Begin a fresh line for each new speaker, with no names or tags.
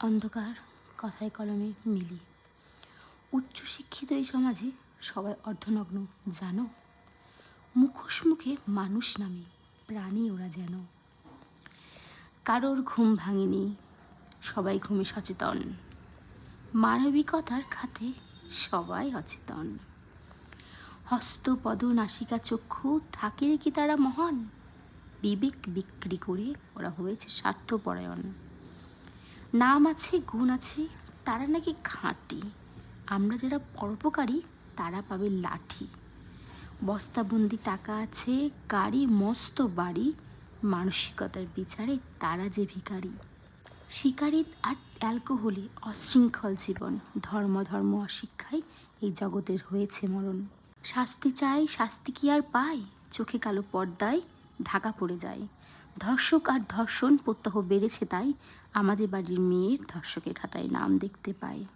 অন্ধকার, কথায় কলমে মিলি। উচ্চশিক্ষিত এই সমাজে সবাই অর্ধনগ্ন, জানো? মুখোশ মুখে মানুষ নামে, প্রাণী ওরা যেন। কারোর ঘুম ভাঙেনি, সবাই ঘুমে সচেতন। মানবিকতার খাতে সবাই অচেতন। হস্ত পদ নাসিকা, চক্ষু, থাকে কি তারা মহান? বিবেক বিক্রি করে ওরা হয়েছে স্বার্থপরায়ণ। নাম আছে, গুণ আছে, তারা নাকি খাঁটি। আমরা যারা পরোপকারী, তারা পাবে লাঠি। বস্তাবন্দি টাকা আছে, গাড়ি, মস্ত বাড়ি, মানসিকতার বিচারে তারা যে ভিখারি। শিকারি আর অ্যালকোহলে অশৃঙ্খল জীবন, ধর্ম ধর্ম অশিক্ষায় এই জগতের হয়েছে মরণ। শাস্তি চাই, শাস্তি কি আর পায় চোখে কালো পর্দায় ঢাকা পড়ে যায়। ধর্ষক আর ধর্ষণ প্রত্যহ বেড়েছে তাই আমাদের বাড়ির মেয়ের ধর্ষকের খাতায় নাম দেখতে পাই